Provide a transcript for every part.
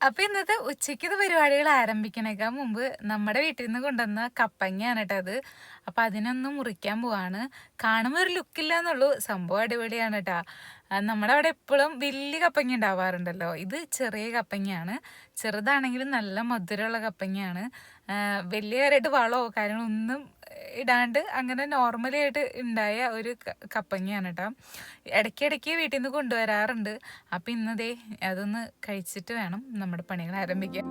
അപ്പൊ ഇന്നത്തെ ഉച്ചയ്ക്കത്തെ പരിപാടികൾ ആരംഭിക്കണേക്കാൾ മുമ്പ് നമ്മുടെ വീട്ടിൽ നിന്ന് കൊണ്ടുവന്ന കപ്പങ്ങയാണ് കേട്ടോ അത്. അപ്പൊ അതിനൊന്ന് മുറിക്കാൻ പോവാണ്. കാണുമ്പോൾ ഒരു ലുക്കില്ല എന്നുള്ളൂ സംഭവം അടിപൊളിയാണ് കേട്ടോ നമ്മുടെ അവിടെ എപ്പോഴും വലിയ കപ്പങ്ങ ഉണ്ടാവാറുണ്ടല്ലോ. ഇത് ചെറിയ കപ്പങ്ങയാണ്. ചെറുതാണെങ്കിലും നല്ല മധുരമുള്ള കപ്പങ്ങയാണ്. വലിയവരായിട്ട് വളമോ കാര്യങ്ങളൊന്നും ഇടാണ്ട് അങ്ങനെ നോർമലി ആയിട്ട് ഉണ്ടായ ഒരു കപ്പങ്ങയാണ് കേട്ടോ. ഇടയ്ക്കിടയ്ക്ക് വീട്ടിൽ നിന്ന് കൊണ്ടുവരാറുണ്ട്. അപ്പം ഇന്നതേ അതൊന്ന് കഴിച്ചിട്ട് വേണം നമ്മുടെ പണികൾ ആരംഭിക്കാൻ.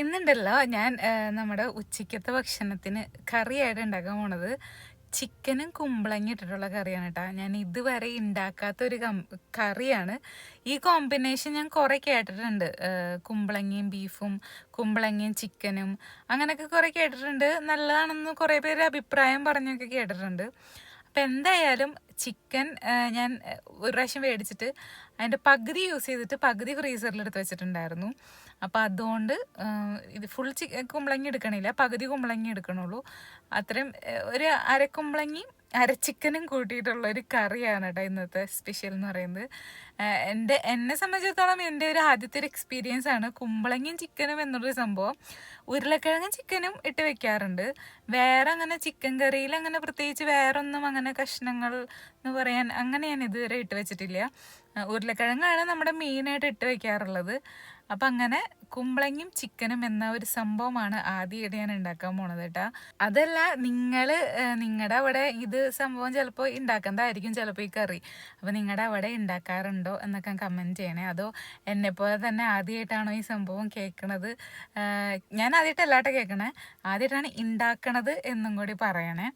ഇന്നുണ്ടല്ലോ ഞാൻ നമ്മുടെ ഉച്ചയ്ക്കത്തെ ഭക്ഷണത്തിന് കറിയായിട്ട് ഉണ്ടാക്കാൻ പോണത് ചിക്കനും കുമ്പളങ്ങി ഇട്ടിട്ടുള്ള കറിയാണ് കേട്ടോ. ഞാൻ ഇതുവരെ ഉണ്ടാക്കാത്ത ഒരു കറിയാണ്. ഈ കോമ്പിനേഷൻ ഞാൻ കുറേ കേട്ടിട്ടുണ്ട്. കുമ്പളങ്ങിയും ബീഫും കുമ്പളങ്ങിയും ചിക്കനും അങ്ങനെയൊക്കെ കുറേ കേട്ടിട്ടുണ്ട്. നല്ലതാണെന്ന് കുറേ പേര് അഭിപ്രായം പറഞ്ഞൊക്കെ കേട്ടിട്ടുണ്ട്. അപ്പം എന്തായാലും ചിക്കൻ ഞാൻ ഒരു പ്രാവശ്യം മേടിച്ചിട്ട് അതിന്റെ പകുതി യൂസ് ചെയ്തിട്ട് പകുതി ഫ്രീസറിലെടുത്ത് വെച്ചിട്ടുണ്ടായിരുന്നു. അപ്പോൾ അതുകൊണ്ട് ഇത് ഫുൾ ചിക്കൻ കുമ്പളങ്ങി എടുക്കണില്ല പകുതി കുമ്പളങ്ങി എടുക്കണുള്ളൂ. അത്രയും ഒരു അര കുമ്പളങ്ങി അര ചിക്കനും കൂട്ടിയിട്ടുള്ള ഒരു കറിയാണ് കേട്ടോ ഇന്നത്തെ സ്പെഷ്യൽ എന്ന് പറയുന്നത്. എന്റെ എന്നെ സംബന്ധിച്ചിടത്തോളം എന്റെ ഒരു ആദ്യത്തെ ഒരു എക്സ്പീരിയൻസ് ആണ് കുമ്പളങ്ങയും ചിക്കനും എന്നുള്ളൊരു സംഭവം. ഉരുളക്കിഴങ്ങും ചിക്കനും ഇട്ട് വെക്കാറുണ്ട്. വേറെ അങ്ങനെ ചിക്കൻ കറിയിൽ അങ്ങനെ പ്രത്യേകിച്ച് വേറെ ഒന്നും അങ്ങനെ കഷ്ണങ്ങൾ എന്ന് പറയാൻ അങ്ങനെ ഞാൻ ഇതുവരെ ഇട്ട് വെച്ചിട്ടില്ല. ഉരുളക്കിഴങ്ങാണ് നമ്മുടെ മെയിനായിട്ട് ഇട്ട് വെക്കാറുള്ളത്. അപ്പം അങ്ങനെ കുമ്പളങ്ങയും ചിക്കനും എന്ന ഒരു സംഭവമാണ് ആദ്യമായിട്ട് ഞാൻ ഉണ്ടാക്കാൻ പോണത് കേട്ടാ അതല്ല നിങ്ങൾ നിങ്ങളുടെ അവിടെ ഇത് സംഭവം ചിലപ്പോൾ ഉണ്ടാക്കുന്നതായിരിക്കും ചിലപ്പോൾ ഈ കറി. അപ്പോൾ നിങ്ങളുടെ അവിടെ ഉണ്ടാക്കാറുണ്ടോ എന്നൊക്കെ കമന്റ് ചെയ്യണേ. അതോ എന്നെപ്പോലെ തന്നെ ആദ്യമായിട്ടാണോ ഈ സംഭവം കേൾക്കണത് ഞാൻ ആദ്യമായിട്ടല്ലാട്ടെ കേൾക്കണേ ആദ്യമായിട്ടാണ് ഉണ്ടാക്കണത് എന്നും കൂടി പറയണേ.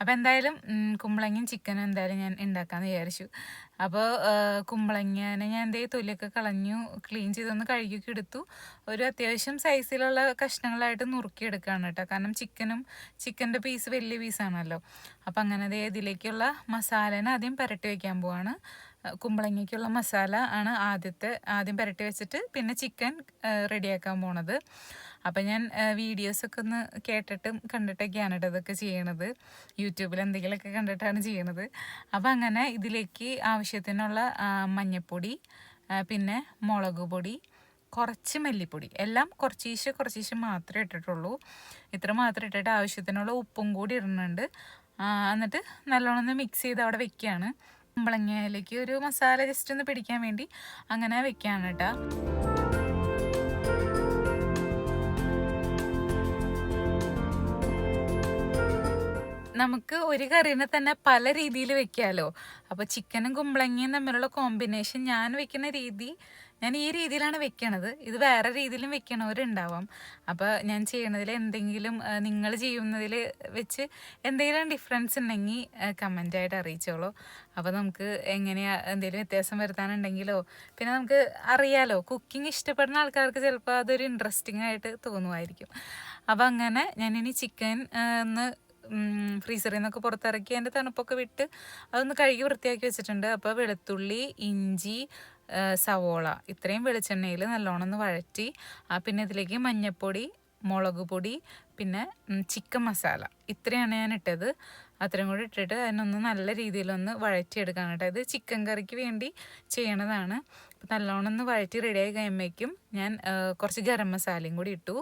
അപ്പോൾ എന്തായാലും കുമ്പളങ്ങയും ചിക്കനും എന്തായാലും ഞാൻ ഉണ്ടാക്കാമെന്ന് വിചാരിച്ചു. അപ്പോൾ കുമ്പളങ്ങനെ ഞാൻ എന്തേ തൊലിയൊക്കെ കളഞ്ഞു ക്ലീൻ ചെയ്തൊന്ന് കഴുകിയൊക്കെ എടുത്തു. ഒരു അത്യാവശ്യം സൈസിലുള്ള കഷ്ണങ്ങളായിട്ട് നുറുക്കിയെടുക്കുകയാണ് കേട്ടോ. കാരണം ചിക്കനും ചിക്കന്റെ പീസ് വലിയ പീസാണല്ലോ അപ്പോൾ അങ്ങനെ ദേ ഇതിലേക്കുള്ള മസാലേനെ ആദ്യം പുരട്ടി വയ്ക്കാൻ പോവാണ്. കുമ്പളങ്ങയ്ക്കുള്ള മസാല ആണ് ആദ്യത്തെ ആദ്യം പുരട്ടി വെച്ചിട്ട് പിന്നെ ചിക്കൻ റെഡിയാക്കാൻ പോണത്. അപ്പം ഞാൻ വീഡിയോസൊക്കെ ഒന്ന് കേട്ടിട്ടും കണ്ടിട്ടൊക്കെയാണ് കേട്ടോ ഇതൊക്കെ ചെയ്യണത്. യൂട്യൂബിൽ എന്തെങ്കിലുമൊക്കെ കണ്ടിട്ടാണ് ചെയ്യണത്. അപ്പം അങ്ങനെ ഇതിലേക്ക് ആവശ്യത്തിനുള്ള മഞ്ഞൾപ്പൊടി പിന്നെ മുളക് പൊടി കുറച്ച് മല്ലിപ്പൊടി. എല്ലാം കുറച്ചീശെ കുറച്ചീശെ മാത്രമേ ഇട്ടിട്ടുള്ളൂ. ഇത്ര മാത്രം ഇട്ടിട്ട് ആവശ്യത്തിനുള്ള ഉപ്പും കൂടി ഇടുന്നുണ്ട്. എന്നിട്ട് നല്ലോണം മിക്സ് ചെയ്ത് അവിടെ വെക്കുകയാണ് കുമ്പളങ്ങയിലേക്ക് ഒരു മസാല ജസ്റ്റ് ഒന്ന് പിടിക്കാൻ വേണ്ടി അങ്ങനെ വെക്കുകയാണ് കേട്ടോ. നമുക്ക് ഒരു കറീനെ തന്നെ പല രീതിയിൽ വെക്കാലോ. അപ്പോൾ ചിക്കനും കുമ്പളങ്ങയും തമ്മിലുള്ള കോമ്പിനേഷൻ ഞാൻ വെക്കുന്ന രീതി ഞാൻ ഈ രീതിയിലാണ് വെക്കണത്. ഇത് വേറെ രീതിയിലും വെക്കണവരുണ്ടാവാം. അപ്പോൾ ഞാൻ ചെയ്യണതിൽ എന്തെങ്കിലും നിങ്ങൾ ചെയ്യുന്നതിൽ വെച്ച് എന്തെങ്കിലും ഡിഫറൻസ് ഉണ്ടെങ്കിൽ കമന്റായിട്ട് അറിയിച്ചോളൂ. അപ്പോൾ നമുക്ക് എങ്ങനെയാ എന്തെങ്കിലും വ്യത്യാസം വരുത്താനുണ്ടെങ്കിലോ പിന്നെ നമുക്ക് അറിയാലോ. കുക്കിംഗ് ഇഷ്ടപ്പെടുന്ന ആൾക്കാർക്ക് ചിലപ്പോൾ അതൊരു ഇൻട്രസ്റ്റിംഗ് ആയിട്ട് തോന്നുമായിരിക്കും അപ്പോൾ അങ്ങനെ ഞാനിനി ചിക്കൻ ഒന്ന് ഫ്രീസറിൽ നിന്നൊക്കെ പുറത്തിറക്കി അതിന്റെ തണുപ്പൊക്കെ വിട്ട് അതൊന്ന് കഴുകി വൃത്തിയാക്കി വെച്ചിട്ടുണ്ട്. അപ്പോൾ വെളുത്തുള്ളി ഇഞ്ചി സവോള. ഇത്രയും വെളിച്ചെണ്ണയിൽ നല്ലോണം ഒന്ന് വഴറ്റി പിന്നെ ഇതിലേക്ക് മഞ്ഞൾപ്പൊടി മുളക് പൊടി പിന്നെ ചിക്കൻ മസാല. ഇത്രയാണ് ഞാൻ ഇട്ടത്. അത്രയും കൂടി ഇട്ടിട്ട് അതിനൊന്ന് നല്ല രീതിയിലൊന്ന് വഴറ്റിയെടുക്കാൻ കേട്ടോ. ഇത് ചിക്കൻ കറിക്ക് വേണ്ടി ചെയ്യണതാണ്. നല്ലോണം ഒന്ന് വഴറ്റി റെഡിയായി കഴിയുമ്പോഴേക്കും ഞാൻ കുറച്ച് ഗരം മസാലയും കൂടി ഇട്ടു.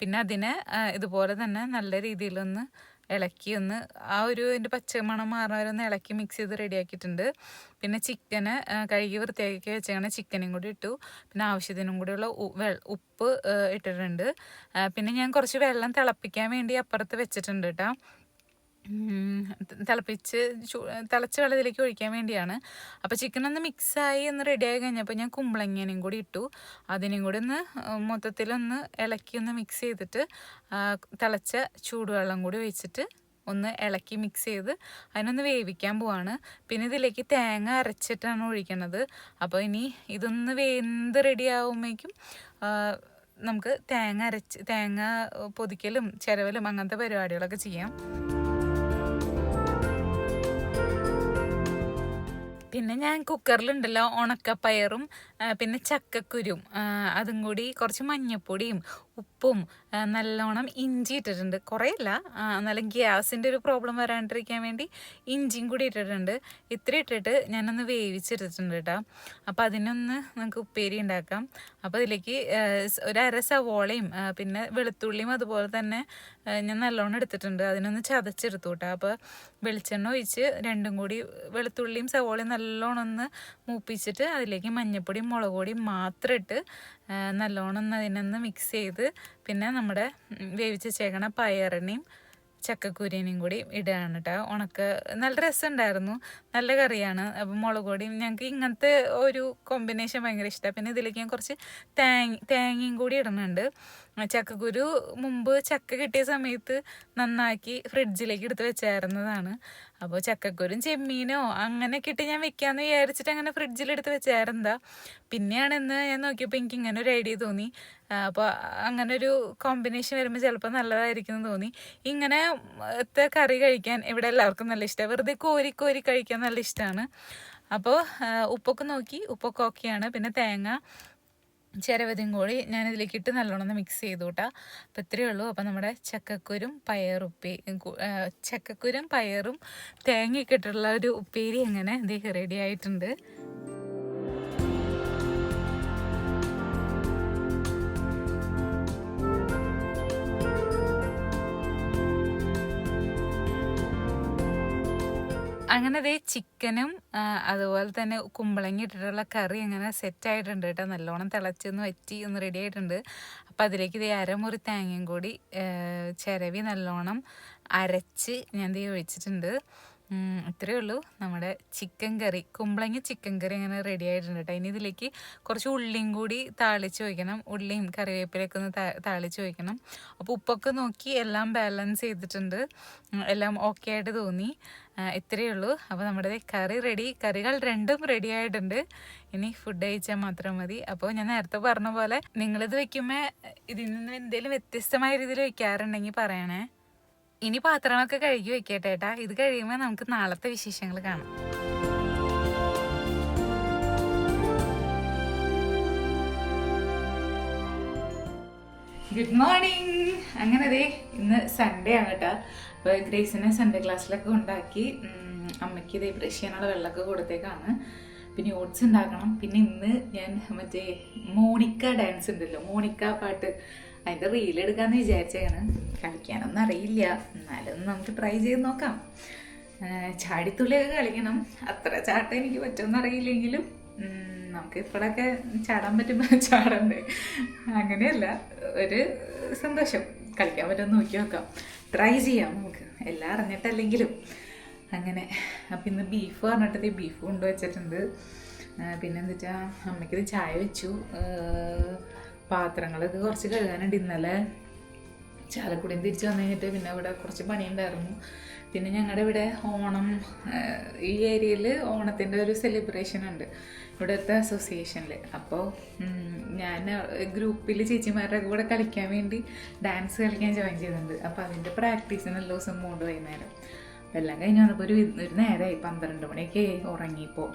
പിന്നെ അതിനെ ഇതുപോലെ തന്നെ നല്ല രീതിയിലൊന്ന് ഇളക്കി ഒന്ന് ആ ഒരു അതിന്റെ പച്ചമണം മാറുന്ന വരെ ഒന്ന് ഇളക്കി മിക്സ് ചെയ്ത് റെഡിയാക്കിയിട്ടുണ്ട് പിന്നെ ചിക്കന് കഴുകി വൃത്തിയാക്കി വെച്ചാണ് ചിക്കനും കൂടി ഇട്ടു. പിന്നെ ആവശ്യത്തിനും കൂടിയുള്ള ഉപ്പ് ഇട്ടിട്ടുണ്ട്. പിന്നെ ഞാൻ കുറച്ച് വെള്ളം തിളപ്പിക്കാൻ വേണ്ടി അപ്പുറത്ത് വെച്ചിട്ടുണ്ട് കേട്ടോ തിളപ്പിച്ച് തിളച്ച വെള്ളത്തിലേക്ക് ഒഴിക്കാൻ വേണ്ടിയാണ്. അപ്പോൾ ചിക്കൻ ഒന്ന് മിക്സായി ഒന്ന് റെഡിയായി കഴിഞ്ഞപ്പോൾ ഞാൻ കുമ്പളങ്ങേനെയും കൂടി ഇട്ടു. അതിനെയും കൂടി ഒന്ന് മൊത്തത്തിലൊന്ന് ഇളക്കി ഒന്ന് മിക്സ് ചെയ്തിട്ട് തിളച്ച ചൂടുവെള്ളം കൂടി ഒഴിച്ചിട്ട് ഒന്ന് ഇളക്കി മിക്സ് ചെയ്ത് അതിനൊന്ന് വേവിക്കാൻ പോവാണ്. പിന്നെ ഇതിലേക്ക് തേങ്ങ അരച്ചിട്ടാണ് ഒഴിക്കണത്. അപ്പോൾ ഇനി ഇതൊന്ന് വെന്ത് റെഡി ആകുമ്പോഴേക്കും നമുക്ക് തേങ്ങ അരച്ച് തേങ്ങ പൊതിക്കലും ചിരവലും അങ്ങനത്തെ പരിപാടികളൊക്കെ ചെയ്യാം. പിന്നെ ഞാൻ കുക്കറിലുണ്ടല്ലോ ഉണക്കപ്പയറും പിന്നെ ചക്കക്കുരും അതും കൂടി കുറച്ച് മഞ്ഞപ്പൊടിയും ഉപ്പും നല്ലോണം ഇഞ്ചി ഇട്ടിട്ടുണ്ട്. കുറേ ഇല്ല ആ, എന്നാലും ഗ്യാസിന്റെ ഒരു പ്രോബ്ലം വരാണ്ടിരിക്കാൻ വേണ്ടി ഇഞ്ചിയും കൂടി ഇട്ടിട്ടുണ്ട്. ഇത്ര ഇട്ടിട്ട് ഞാനൊന്ന് വേവിച്ചെടുത്തിട്ടുണ്ട് കേട്ടോ അപ്പോൾ അതിനൊന്ന് നമുക്ക് ഉപ്പേരി ഉണ്ടാക്കാം. അപ്പോൾ അതിലേക്ക് ഒരു അര സവോളയും പിന്നെ വെളുത്തുള്ളിയും അതുപോലെ തന്നെ ഞാൻ നല്ലോണം എടുത്തിട്ടുണ്ട്. അതിനൊന്ന് ചതച്ചെടുത്തു കേട്ടോ അപ്പോൾ വെളിച്ചെണ്ണ ഒഴിച്ച് രണ്ടും കൂടി വെളുത്തുള്ളിയും സവോളയും നല്ലോണം ഒന്ന് മൂപ്പിച്ചിട്ട് അതിലേക്ക് മഞ്ഞൾപ്പൊടിയും മുളക് പൊടിയും മാത്രം ഇട്ട് നല്ലോണം അതിനൊന്ന് മിക്സ് ചെയ്ത് പിന്നെ നമ്മുടെ വേവിച്ച് ചേക്കണ പയറിനെയും ചക്കക്കുരിനെയും കൂടി ഇടുകയാണ് കേട്ടോ ഉണക്ക നല്ല രസമുണ്ടായിരുന്നു. നല്ല കറിയാണ്. അപ്പം മുളക് പൊടിയും ഞങ്ങൾക്ക് ഇങ്ങനത്തെ ഒരു കോമ്പിനേഷൻ ഭയങ്കര ഇഷ്ടമാണ് പിന്നെ ഇതിലേക്ക് ഞാൻ കുറച്ച് തേങ്ങ തേങ്ങയും കൂടി ഇടുന്നുണ്ട്. ചക്കക്കുരു മുമ്പ് ചക്ക കിട്ടിയ സമയത്ത് നന്നാക്കി ഫ്രിഡ്ജിലേക്ക് എടുത്ത് വെച്ചായിരുന്നതാണ്. അപ്പോൾ ചക്കക്കുരും ചെമ്മീനോ അങ്ങനെ ഇട്ട് ഞാൻ വെക്കാമെന്ന് വിചാരിച്ചിട്ട് അങ്ങനെ ഫ്രിഡ്ജിലെടുത്ത് വെച്ചായിരുന്നതാ. പിന്നെയാണ് ഇന്ന് ഞാൻ നോക്കിയപ്പോൾ എനിക്ക് ഇങ്ങനെ ഒരു ഐഡിയ തോന്നി. അപ്പോൾ അങ്ങനെ ഒരു കോമ്പിനേഷൻ വരുമ്പോൾ ചിലപ്പോൾ നല്ലതായിരിക്കും എന്ന് തോന്നി. ഇങ്ങനെ ഇത്തെ കറി കഴിക്കാൻ ഇവിടെ എല്ലാവർക്കും നല്ല ഇഷ്ടമാണ് വെറുതെ കോരി കോരി കഴിക്കാൻ നല്ല ഇഷ്ടമാണ് അപ്പോൾ ഉപ്പൊക്കെ നോക്കി. ഉപ്പൊക്കെ ഓക്കെയാണ്. പിന്നെ തേങ്ങ ചിരവതും കൂടി ഞാനിതിലേക്ക് ഇട്ട് നല്ലോണം മിക്സ് ചെയ്തു കേട്ടോ അപ്പോൾ ഇത്രയേ ഉള്ളൂ. അപ്പോൾ നമ്മുടെ ചക്കക്കുരും പയറുപ്പേ ചക്കക്കുരും പയറും തേങ്ങയൊക്കെ ഇട്ടുള്ള ഒരു ഉപ്പേരി അങ്ങനെ ഇതേ റെഡി ആയിട്ടുണ്ട്. അങ്ങനെ ദേ ചിക്കനും അതുപോലെ തന്നെ കുമ്പളങ്ങി ഇട്ടിട്ടുള്ള കറി അങ്ങനെ സെറ്റ് ആയിട്ടുണ്ട് കേട്ടോ. നല്ലോണം തിളച്ചൊന്ന് വറ്റി ഒന്ന് റെഡി ആയിട്ടുണ്ട്. അപ്പം അതിലേക്ക് ദേ അരമുറി തേങ്ങയും കൂടി ചിരവി നല്ലോണം അരച്ച് ഞാൻ ദേ ഒഴിച്ചിട്ടുണ്ട്. ഇത്രയേ ഉള്ളൂ. നമ്മുടെ chicken curry Kumbalangi chicken curry അങ്ങനെ റെഡി ആയിട്ടുണ്ട് കേട്ടോ. ഇനി ഇതിലേക്ക് കുറച്ച് ഉള്ളിയും കൂടി താളിച്ച് വയ്ക്കണം ഉള്ളിയും കറിവേപ്പിലൊക്കെ ഒന്ന് താളിച്ച് വയ്ക്കണം അപ്പോൾ ഉപ്പൊക്കെ നോക്കി എല്ലാം ബാലൻസ് ചെയ്തിട്ടുണ്ട്. എല്ലാം ഓക്കെ ആയിട്ട് തോന്നി. ഇത്രയേ ഉള്ളൂ. അപ്പോൾ നമ്മുടെ കറി റെഡി കറികൾ രണ്ടും റെഡി ആയിട്ടുണ്ട്. ഇനി ഫുഡ് കഴിച്ചാൽ മാത്രം മതി. അപ്പോൾ ഞാൻ നേരത്തെ പറഞ്ഞ പോലെ നിങ്ങളിത് വെക്കുമ്പോൾ ഇതിൽ നിന്ന് എന്തെങ്കിലും വ്യത്യസ്തമായ രീതിയിൽ വയ്ക്കാറുണ്ടെങ്കിൽ പറയണേ. ഇനി പാത്രങ്ങളൊക്കെ കഴുകി വെക്കട്ടെ ഏട്ടാ. ഇത് കഴിയുമ്പോൾ നമുക്ക് നാളത്തെ വിശേഷങ്ങൾ കാണാം. ഗുഡ് മോർണിംഗ് അങ്ങനെ അതെ ഇന്ന് സൺഡേ ആണ് കേട്ടോ. അപ്പോൾ ഗ്രേസിനെ സൺഡേ ക്ലാസ്സിലൊക്കെ ഉണ്ടാക്കി അമ്മയ്ക്ക് ഇതേ ബ്രഷ് ചെയ്യാനുള്ള വെള്ളമൊക്കെ കൊടുത്തേക്കാണ്. പിന്നെ ഓട്സ് ഉണ്ടാക്കണം. പിന്നെ ഇന്ന് ഞാൻ മറ്റേ മോണിക്ക ഡാൻസ് ഉണ്ടല്ലോ. മോണിക്ക പാട്ട്. അതിന്റെ റീൽ എടുക്കാമെന്ന് വിചാരിച്ചാണ് കളിക്കാനൊന്നും അറിയില്ല. എന്നാലും നമുക്ക് ട്രൈ ചെയ്ത് നോക്കാം. ചാടിത്തുള്ളിയൊക്കെ കളിക്കണം. അത്ര ചാട്ടം എനിക്ക് പറ്റുമെന്ന് അറിയില്ലെങ്കിലും നമുക്ക് ഇപ്പോഴൊക്കെ ചാടാൻ പറ്റുമ്പോൾ ചാടണ്ടേ? അങ്ങനെയല്ല ഒരു സന്തോഷം. കളിക്കാൻ പറ്റുമെന്ന് നോക്കി നോക്കാം. ട്രൈ ചെയ്യാം നമുക്ക്. എല്ലാം അറിഞ്ഞിട്ടല്ലെങ്കിലും. അങ്ങനെ. അപ്പം ഇന്ന് ബീഫ് പറഞ്ഞിട്ട് ബീഫ് കൊണ്ടുവച്ചിട്ടുണ്ട്. പിന്നെ എന്താ വെച്ചാൽ അമ്മയ്ക്കിത് ചായ വെച്ചു. പാത്രങ്ങളൊക്കെ കുറച്ച് കഴുകാനുണ്ട് ഇന്നലെ. ചാലക്കുടിയും തിരിച്ചു വന്നു കഴിഞ്ഞിട്ട് പിന്നെ ഇവിടെ കുറച്ച് പണിയുണ്ടായിരുന്നു. പിന്നെ ഞങ്ങളുടെ ഇവിടെ ഓണം ഈ ഏരിയയിൽ ഓണത്തിന്റെ ഒരു സെലിബ്രേഷൻ ഉണ്ട്. ഇവിടുത്തെ അസോസിയേഷനിൽ അപ്പോൾ ഞാൻ ഗ്രൂപ്പിൽ ചേച്ചിമാരുടെ കൂടെ കളിക്കാൻ വേണ്ടി ഡാൻസ് കളിക്കാൻ ജോയിൻ ചെയ്തിട്ടുണ്ട്. അപ്പോൾ അതിന്റെ പ്രാക്ടീസിന് എല്ലാ ദിവസം മൂന്ന് വൈകുന്നേരം. എല്ലാം കഴിഞ്ഞ് വന്നപ്പോൾ ഒരു ഒരു നേരമായി പന്ത്രണ്ട് മണിയൊക്കെ ഉറങ്ങിയപ്പോൾ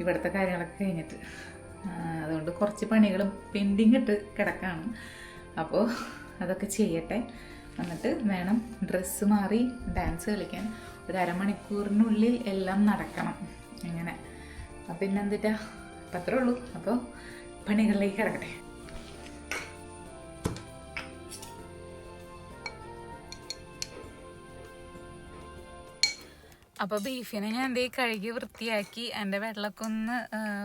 ഇവിടുത്തെ കാര്യങ്ങളൊക്കെ കഴിഞ്ഞിട്ട്. അതുകൊണ്ട് കുറച്ച് പണികൾ പെൻഡിങ് ഇട്ട് കിടക്കാണ്. അപ്പോൾ അതൊക്കെ ചെയ്യട്ടെ. എന്നിട്ട് വേണം ഡ്രസ്സ് മാറി ഡാൻസ് കളിക്കാൻ. ഒരു അരമണിക്കൂറിനുള്ളിൽ എല്ലാം നടക്കണം. അങ്ങനെ അപ്പം പിന്നെ അപ്പത്രേ ഉള്ളൂ. അപ്പോൾ പണികളിലേക്ക് കിടക്കട്ടെ അപ്പോൾ ബീഫിനെ ഞാൻ എന്തേ കഴുകി വൃത്തിയാക്കി എന്റെ വെള്ളമൊക്കെ ഒന്ന്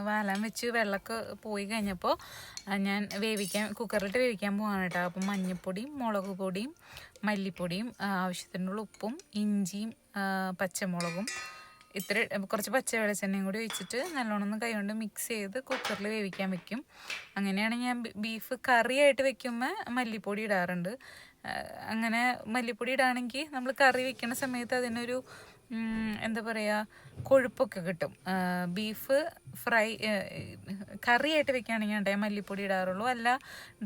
വാലാൻ വെച്ച് വെള്ളമൊക്കെ പോയി കഴിഞ്ഞപ്പോൾ ഞാൻ വേവിക്കാൻ കുക്കറിലിട്ട് വേവിക്കാൻ പോവാണ് കേട്ടോ. അപ്പം മഞ്ഞൾപ്പൊടിയും മുളക് പൊടിയും മല്ലിപ്പൊടിയും ആവശ്യത്തിനുള്ള ഉപ്പും ഇഞ്ചിയും പച്ചമുളകും ഇത്ര കുറച്ച് പച്ച വെളിച്ചെണ്ണയും കൂടി ഒഴിച്ചിട്ട് നല്ലോണം കൈകൊണ്ട് മിക്സ് ചെയ്ത് കുക്കറിൽ വേവിക്കാൻ വെക്കും. അങ്ങനെയാണ് ഞാൻ ബീഫ് കറിയായിട്ട് വെക്കുമ്പോൾ മല്ലിപ്പൊടി ഇടാറുണ്ട്. അങ്ങനെ മല്ലിപ്പൊടി ഇടാണെങ്കിൽ നമ്മൾ കറി വെക്കുന്ന സമയത്ത് അതിനൊരു എന്താ പറയുക കൊഴുപ്പൊക്കെ കിട്ടും. ബീഫ് ഫ്രൈ കറി ആയിട്ട് വെക്കുകയാണെങ്കിൽ ഉണ്ടേ മല്ലിപ്പൊടി ഇടാറുള്ളൂ. അല്ല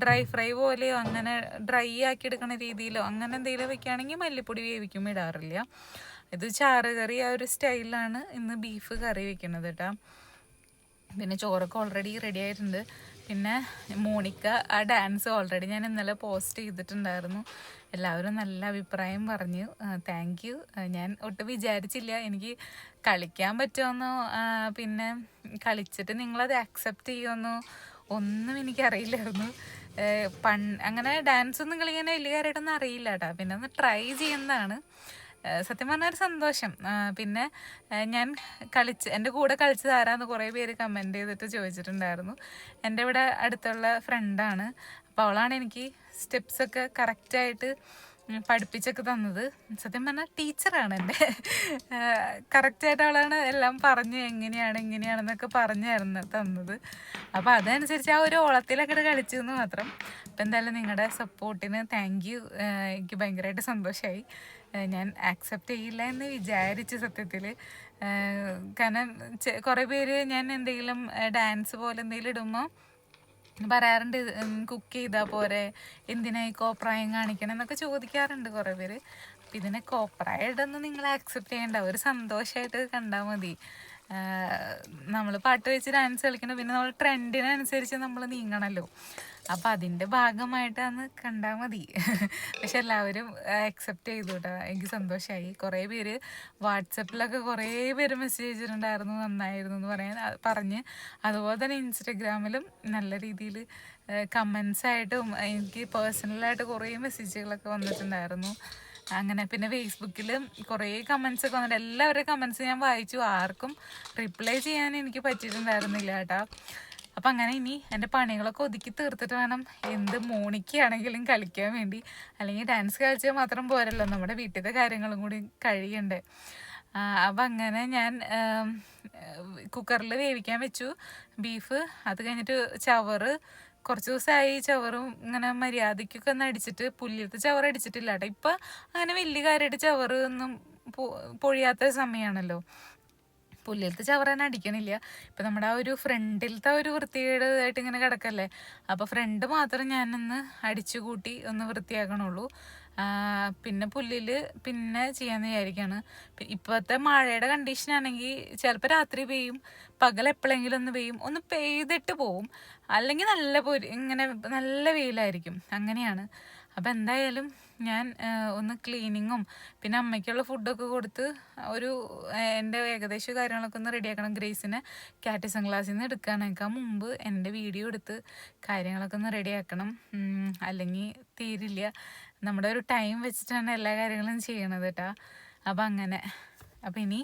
ഡ്രൈ ഫ്രൈ പോലെയോ അങ്ങനെ ഡ്രൈ ആക്കി എടുക്കുന്ന രീതിയിലോ അങ്ങനെ എന്തെങ്കിലും വെക്കുകയാണെങ്കിൽ മല്ലിപ്പൊടി വേവിക്കുമ്പോൾ ഇടാറില്ല. ഇത് ചാറ് കറി ആ ഒരു സ്റ്റൈലാണ് ഇന്ന് ബീഫ് കറി വെക്കുന്നത് കേട്ടോ പിന്നെ ചോറൊക്കെ ഓൾറെഡി റെഡി ആയിട്ടുണ്ട്. പിന്നെ മോണിക്ക ആ ഡാൻസ് ഓൾറെഡി ഞാൻ ഇന്നലെ പോസ്റ്റ് ചെയ്തിട്ടുണ്ടായിരുന്നു. എല്ലാവരും നല്ല അഭിപ്രായം പറഞ്ഞു. താങ്ക് യു ഞാൻ ഒട്ടും വിചാരിച്ചില്ല എനിക്ക് കളിക്കാൻ പറ്റുമെന്നോ പിന്നെ കളിച്ചിട്ട് നിങ്ങളത് അക്സെപ്റ്റ് ചെയ്യുമെന്നോ ഒന്നും എനിക്കറിയില്ലായിരുന്നു. പൺ അങ്ങനെ ഡാൻസ് ഒന്നും കളിക്കാൻ വലിയ കാര്യമായിട്ടൊന്നും അറിയില്ല കേട്ടോ പിന്നെ ഒന്ന് ട്രൈ ചെയ്യുന്നതാണ്. സത്യം പറഞ്ഞാൽ ഒരു സന്തോഷം. പിന്നെ ഞാൻ കളിച്ച് എന്റെ കൂടെ കളിച്ചത് ആരാന്ന് കുറേ പേര് കമന്റ് ചെയ്തിട്ട് ചോദിച്ചിട്ടുണ്ടായിരുന്നു. എന്റെ ഇവിടെ അടുത്തുള്ള ഫ്രണ്ടാണ് അപ്പോൾ അവളാണ് എനിക്ക് സ്റ്റെപ്സൊക്കെ കറക്റ്റായിട്ട് പഠിപ്പിച്ചൊക്കെ തന്നത്. സത്യം പറഞ്ഞാൽ ടീച്ചറാണ് എന്റെ. കറക്റ്റായിട്ട് അവളാണ് എല്ലാം പറഞ്ഞ് എങ്ങനെയാണ് എങ്ങനെയാണെന്നൊക്കെ പറഞ്ഞു തരുന്ന തന്നത്. അപ്പോൾ അതനുസരിച്ച് ആ ഒരു ഓളത്തിലൊക്കെ കളിച്ചു എന്ന് മാത്രം. അപ്പം എന്തായാലും നിങ്ങളുടെ സപ്പോർട്ടിന് താങ്ക് യു എനിക്ക് ഭയങ്കരമായിട്ട് സന്തോഷമായി ഞാൻ ആക്സെപ്റ്റ് ചെയ്യില്ല എന്ന് വിചാരിച്ചു സത്യത്തിൽ കാരണം കുറേ പേര് ഞാൻ എന്തെങ്കിലും ഡാൻസ് പോലെ എന്തെങ്കിലും ഇടുമ്പോൾ പറയാറുണ്ട് കുക്ക് ചെയ്താൽ പോരെ എന്തിനായി കോപ്രായം കാണിക്കണം എന്നൊക്കെ ചോദിക്കാറുണ്ട് കുറേ പേര്. അപ്പം ഇതിനെ ഇടുന്നു നിങ്ങൾ ആക്സെപ്റ്റ് ചെയ്യേണ്ട ഒരു സന്തോഷമായിട്ട് കണ്ടാൽ മതി. നമ്മൾ പാട്ട് വെച്ച് ഡാൻസ് കളിക്കണം പിന്നെ നമ്മൾ ട്രെൻഡിനനുസരിച്ച് നമ്മൾ നീങ്ങണല്ലോ. അപ്പം അതിന്റെ ഭാഗമായിട്ടാണ് കണ്ടാൽ മതി. പക്ഷെ എല്ലാവരും അക്സെപ്റ്റ് ചെയ്തു കേട്ടോ എനിക്ക് സന്തോഷമായി കുറേ പേര് വാട്സപ്പിലൊക്കെ കുറേ പേര് മെസ്സേജ് ചെയ്തിട്ടുണ്ടായിരുന്നു നന്നായിരുന്നു എന്ന് പറയാൻ പറഞ്ഞ്. അതുപോലെ തന്നെ ഇൻസ്റ്റഗ്രാമിലും നല്ല രീതിയിൽ കമൻസ് ആയിട്ടും എനിക്ക് പേഴ്സണലായിട്ട് കുറേ മെസ്സേജുകളൊക്കെ വന്നിട്ടുണ്ടായിരുന്നു. അങ്ങനെ പിന്നെ ഫേസ്ബുക്കിൽ കുറേ കമൻസ് ഒക്കെ വന്നിട്ട് എല്ലാവരുടെ കമൻസ് ഞാൻ വായിച്ചു. ആർക്കും റിപ്ലൈ ചെയ്യാൻ എനിക്ക് പറ്റിയിട്ടുണ്ടായിരുന്നില്ല കേട്ടോ. അപ്പം അങ്ങനെ ഇനി എന്റെ പണികളൊക്കെ ഒതുക്കി തീർത്തിട്ട് വേണം എന്ത് മോണിക്കാണെങ്കിലും കളിക്കാൻ വേണ്ടി. അല്ലെങ്കിൽ ഡാൻസ് കളിച്ചാൽ മാത്രം പോരല്ലോ. നമ്മുടെ വീട്ടിലത്തെ കാര്യങ്ങളും കൂടി കഴിയണ്ടേ. അപ്പം അങ്ങനെ ഞാൻ കുക്കറിൽ വേവിക്കാൻ വെച്ചു. ബീഫ് അത് കഴിഞ്ഞിട്ട് ചവറ് കുറച്ച് ദിവസമായി ചവറും ഇങ്ങനെ മര്യാദയ്ക്കൊക്കെ ഒന്ന് അടിച്ചിട്ട് പുല്ലിലത്തെ ചവറ് അടിച്ചിട്ടില്ല കേട്ടോ. ഇപ്പം അങ്ങനെ വലിയ കാര്യമായിട്ട് ചവറ് ഒന്നും പൊഴിയാത്ത സമയമാണല്ലോ പുല്ലിലത്തെ ചവറാൻ അടിക്കണില്ല. ഇപ്പം നമ്മുടെ ആ ഒരു ഫ്രണ്ടിലത്തെ ഒരു വൃത്തികേടായിട്ട് ഇങ്ങനെ കിടക്കല്ലേ? അപ്പോൾ ഫ്രണ്ട് മാത്രം ഞാനൊന്ന് അടിച്ചു കൂട്ടി ഒന്ന് വൃത്തിയാക്കണുള്ളൂ. പിന്നെ പുല്ലിൽ പിന്നെ ചെയ്യാന്ന് വിചാരിക്കുകയാണ് ഇപ്പോഴത്തെ മഴയുടെ കണ്ടീഷൻ ആണെങ്കിൽ ചിലപ്പോൾ രാത്രി പെയ്യും. പകൽ എപ്പോഴെങ്കിലും ഒന്ന് പെയ്യും. ഒന്ന് പെയ്തിട്ട് പോവും. അല്ലെങ്കിൽ നല്ല പൊരി ഇങ്ങനെ നല്ല വെയിലായിരിക്കും. അങ്ങനെയാണ്. അപ്പം എന്തായാലും ഞാൻ ഒന്ന് ക്ലീനിങ്ങും പിന്നെ അമ്മയ്ക്കുള്ള ഫുഡൊക്കെ കൊടുത്ത് ഒരു എന്റെ ഏകദേശം കാര്യങ്ങളൊക്കെ ഒന്ന് റെഡിയാക്കണം ഗ്രേസിനെ കാറ്റിസം ക്ലാസ്സിൽ നിന്ന് എടുക്കാനേക്കാൾ മുമ്പ് എന്റെ വീഡിയോ എടുത്ത് കാര്യങ്ങളൊക്കെ ഒന്ന് റെഡിയാക്കണം അല്ലെങ്കിൽ തീരില്ല. നമ്മുടെ ഒരു ടൈം വെച്ചിട്ടാണ് എല്ലാ കാര്യങ്ങളും ചെയ്യണത് കേട്ടോ അപ്പം അങ്ങനെ. അപ്പം ഇനി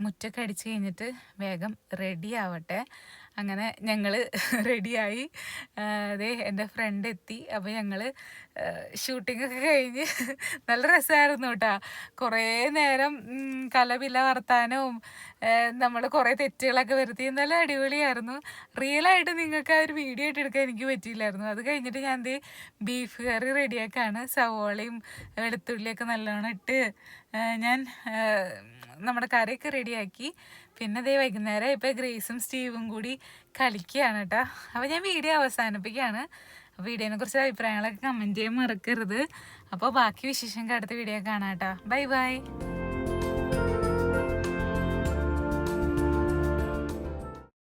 മുറ്റൊക്കെ അടിച്ച് കഴിഞ്ഞിട്ട് വേഗം റെഡി ആവട്ടെ. അങ്ങനെ ഞങ്ങൾ റെഡിയായി. അതെ എന്റെ ഫ്രണ്ട് എത്തി. അപ്പോൾ ഞങ്ങൾ ഷൂട്ടിങ്ങൊക്കെ കഴിഞ്ഞ് നല്ല രസമായിരുന്നു കേട്ടോ. കുറേ നേരം കലപില വർത്താനവും നമ്മൾ കുറേ തെറ്റുകളൊക്കെ വരുത്തി. നല്ല അടിപൊളിയായിരുന്നു. റിയലായിട്ട് നിങ്ങൾക്ക് ആ ഒരു വീഡിയോ ആയിട്ട് എടുക്കാൻ എനിക്ക് പറ്റിയില്ലായിരുന്നു. അത് കഴിഞ്ഞിട്ട് ഞാൻ ദേ ബീഫ് കറി റെഡിയാക്കാണ്. സവോളയും വെളുത്തുള്ളിയൊക്കെ നല്ലോണം ഇട്ട് ഞാൻ നമ്മുടെ കറിയൊക്കെ റെഡിയാക്കി. പിന്നെ അതേ വൈകുന്നേരം ഇപ്പോൾ ഗ്രേസും സ്റ്റീവും കൂടി കളിക്കുകയാണ് കേട്ടോ. അപ്പോൾ ഞാൻ വീഡിയോ അവസാനിപ്പിക്കുകയാണ്. അപ്പോൾ വീഡിയോനെ കുറിച്ച് അഭിപ്രായങ്ങളൊക്കെ കമന്റ് ചെയ്യാൻ മറക്കരുത്. അപ്പോൾ ബാക്കി വിശേഷം അടുത്ത വീഡിയോ കാണാം കേട്ടോ. Bye bye